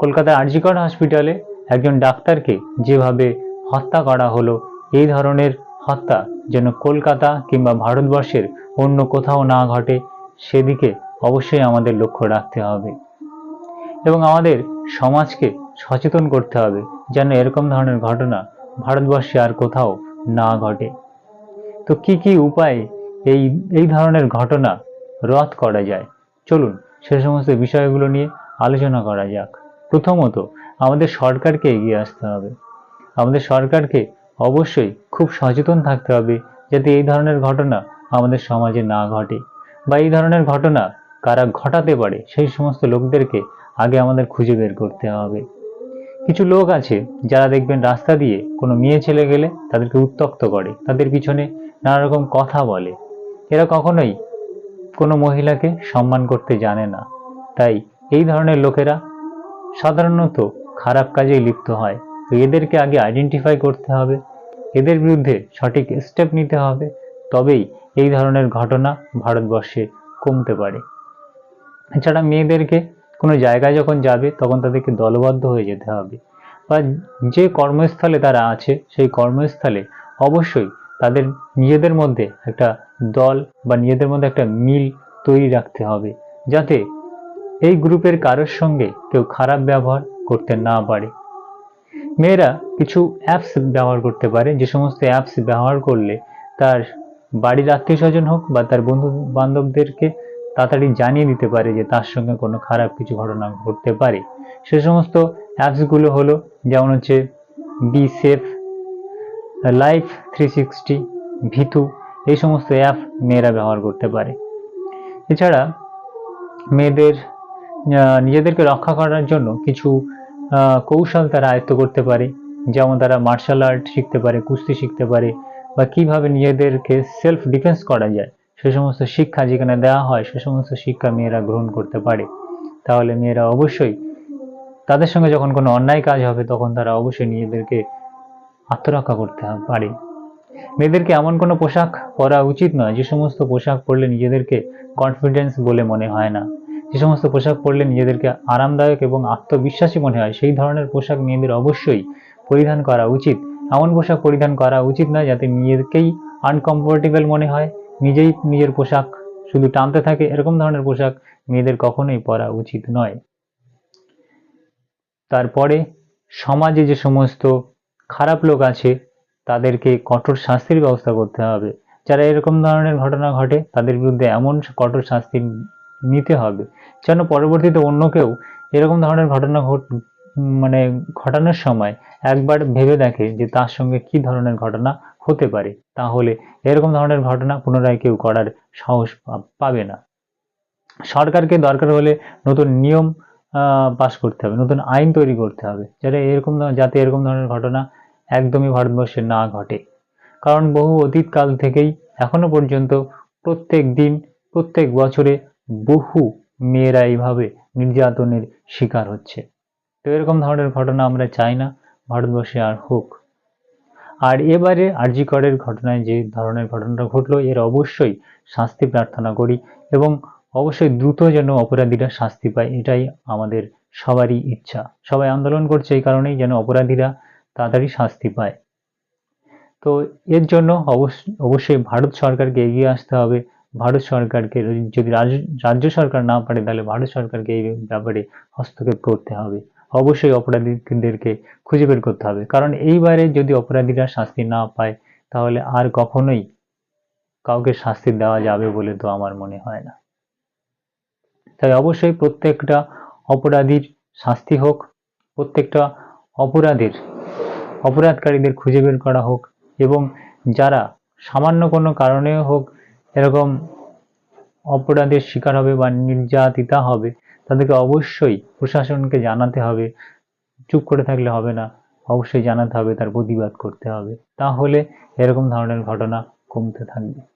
কলকাতার আরজিকর হসপিটালে একজন ডাক্তারকে যেভাবে হত্যা করা হলো, এই ধরনের হত্যা যেন কলকাতা কিংবা ভারতবর্ষের অন্য কোথাও না ঘটে, সেদিকে অবশ্যই আমাদের লক্ষ্য রাখতে হবে। এবং আমাদের সমাজকে সচেতন করতে হবে যেন এরকম ধরনের ঘটনা ভারতবর্ষে আর কোথাও না ঘটে। তো কি কি উপায়ে এই এই ধরনের ঘটনা রদ করা যায়? চলুন সে সমস্ত বিষয়গুলো নিয়ে আলোচনা করা যাক। প্রথমত আমাদের সরকারকে এগিয়ে আসতে হবে। আমাদের সরকারকে অবশ্যই খুব সচেতন থাকতে হবে যাতে এই ধরনের ঘটনা আমাদের সমাজে না ঘটে বা এই ধরনের ঘটনা কারা ঘটাতে পারে, সেই সমস্ত লোকদেরকে আগে আমাদের খুঁজে বের করতে হবে। কিছু লোক আছে যারা দেখবেন রাস্তা দিয়ে কোনো মেয়ে ছেলে গেলে তাদেরকে উত্তক্ত করে, তাদের পিছনে নানা রকম কথা বলে। এরা কখনোই কোনো মহিলাকে সম্মান করতে জানে না। তাই এই ধরনের লোকেরা সাধারণত খারাপ কাজেই লিপ্ত হয়। তো এদেরকে আগে আইডেন্টিফাই করতে হবে। এদের বিরুদ্ধে সঠিক স্টেপ নিতে হবে। তবেই এই ধরনের ঘটনা ভারতবর্ষে কমতে পারে। এছাড়া মেয়েদেরকে কোনো জায়গায় যখন যাবে, তখন তাদেরকে দলবদ্ধ হয়ে যেতে হবে। বা যে কর্মস্থলে তারা আছে, সেই কর্মস্থলে অবশ্যই তাদের নিজেদের মধ্যে একটা দল বা নিজেদের মধ্যে একটা মিল তৈরি রাখতে হবে। যাতে এই গ্রুপের কারোর সঙ্গে কেউ খারাপ ব্যবহার করতে না পারে। মেয়েরা কিছু অ্যাপস ব্যবহার করতে পারে, যে সমস্ত অ্যাপস ব্যবহার করলে তার বাড়ির আত্মীয় স্বজন হোক বা তার বন্ধু বান্ধবদেরকে তাড়াতাড়ি জানিয়ে দিতে পারে যে তার সঙ্গে কোনো খারাপ কিছু ঘটনা ঘটতে পারে। সে সমস্ত অ্যাপসগুলো হলো যেমন হচ্ছে be safe life three sixty ভিতু এই সমস্ত অ্যাপ মেয়েরা ব্যবহার করতে পারে। এছাড়া মেয়েদের নিজেদেরকে রক্ষা করার জন্য কিছু কৌশল তারা আয়ত্ত করতে পারে। যেমন তারা মার্শাল আর্ট শিখতে পারে, কুস্তি শিখতে পারে, বা কীভাবে নিজেদেরকে সেলফ ডিফেন্স করা যায়। সে সমস্ত শিক্ষা যেখানে দেওয়া হয়, সে সমস্ত শিক্ষা মেয়েরা গ্রহণ করতে পারে। তাহলে মেয়েরা অবশ্যই তাদের সঙ্গে যখন কোনো অন্যায় কাজ হবে, তখন তারা অবশ্যই নিজেদেরকে আত্মরক্ষা করতে পারে। মেয়েদেরকে এমন কোনো পোশাক পরা উচিত নয়, যে সমস্ত পোশাক পরলে নিজেদেরকে কনফিডেন্স বলে মনে হয় না। যে সমস্ত পোশাক পরলে নিজেদেরকে আরামদায়ক এবং আত্মবিশ্বাসী মনে হয়, সেই ধরনের পোশাক মেয়েদের অবশ্যই পরিধান করা উচিত। এমন পোশাক পরিধান করা উচিত নয় যাতে নিজেকেই আনকমফোর্টেবল মনে হয়, নিজেই নিজের পোশাক শুধু টানতে থাকে, এরকম ধরনের পোশাক মেয়েদের কখনোই পরা উচিত নয়। তারপরে সমাজে যে সমস্ত খারাপ লোক আছে, তাদেরকে কঠোর শাস্তির ব্যবস্থা করতে হবে। যারা এরকম ধরনের ঘটনা ঘটে, তাদের বিরুদ্ধে এমন কঠোর শাস্তি নিতে হবে। যেন পরবর্তীতে অন্য কেউ এরকম ধরনের ঘটনা ঘট মানে ঘটানোর সময় একবার ভেবে দেখে যে তার সঙ্গে কি ধরনের ঘটনা হতে পারে। তাহলে এরকম ধরনের ঘটনা পুনরায় কেউ করার সাহস পাবে না। সরকারকে দরকার হলে নতুন নিয়ম পাস করতে হবে, নতুন আইন তৈরি করতে হবে যাতে এরকম যাতে এরকম ধরনের ঘটনা একদমই ভারতবর্ষে না ঘটে। কারণ বহু অতীতকাল থেকেই এখনও পর্যন্ত প্রত্যেক দিন, প্রত্যেক বছরে বহু মেয়েরা এইভাবে নির্যাতনের শিকার হচ্ছে। তো এরকম ধরনের ঘটনা আমরা চাই না, ভারতবর্ষে আর হোক। আর এবারে আরজি করের ঘটনায় যে ধরনের ঘটনাটা ঘটলো, এর অবশ্যই শাস্তি প্রার্থনা করি এবং অবশ্যই দ্রুত যেন অপরাধীরা শাস্তি পায়, এটাই আমাদের সবারই ইচ্ছা। সবাই আন্দোলন করছে এই কারণেই যেন অপরাধীরা তাড়াতাড়ি শাস্তি পায়। তো এর জন্য অবশ্য- অবশ্যই ভারত সরকারকে এগিয়ে আসতে হবে। ভারত সরকারকে যদি রাজ- রাজ্য সরকার না পারে, তাহলে ভারত সরকারকে এই ব্যাপারে হস্তক্ষেপ করতে হবে। অবশ্যই অপরাধীদেরকে খুঁজে বের করতে হবে। কারণ এইবারে যদি অপরাধীরা শাস্তি না পায়, তাহলে আর কখনোই কাউকে শাস্তি দেওয়া যাবে বলে তো আমার মনে হয় না। তাই অবশ্যই প্রত্যেকটা অপরাধীর শাস্তি হোক, প্রত্যেকটা অপরাধের, অপরাধকারীদের খুঁজে বের করা হোক এবং যারা সামান্য কোনো কারণেও হোক এরকম অপরাধের শিকার হবে বা নির্যাতিতা হবে, তাদেরকে অবশ্যই প্রশাসনকে জানাতে হবে। চুপ করে থাকলে হবে না, অবশ্যই জানাতে হবে, তার প্রতিবাদ করতে হবে। তাহলে এরকম ধরনের ঘটনা কমতে থাকবে।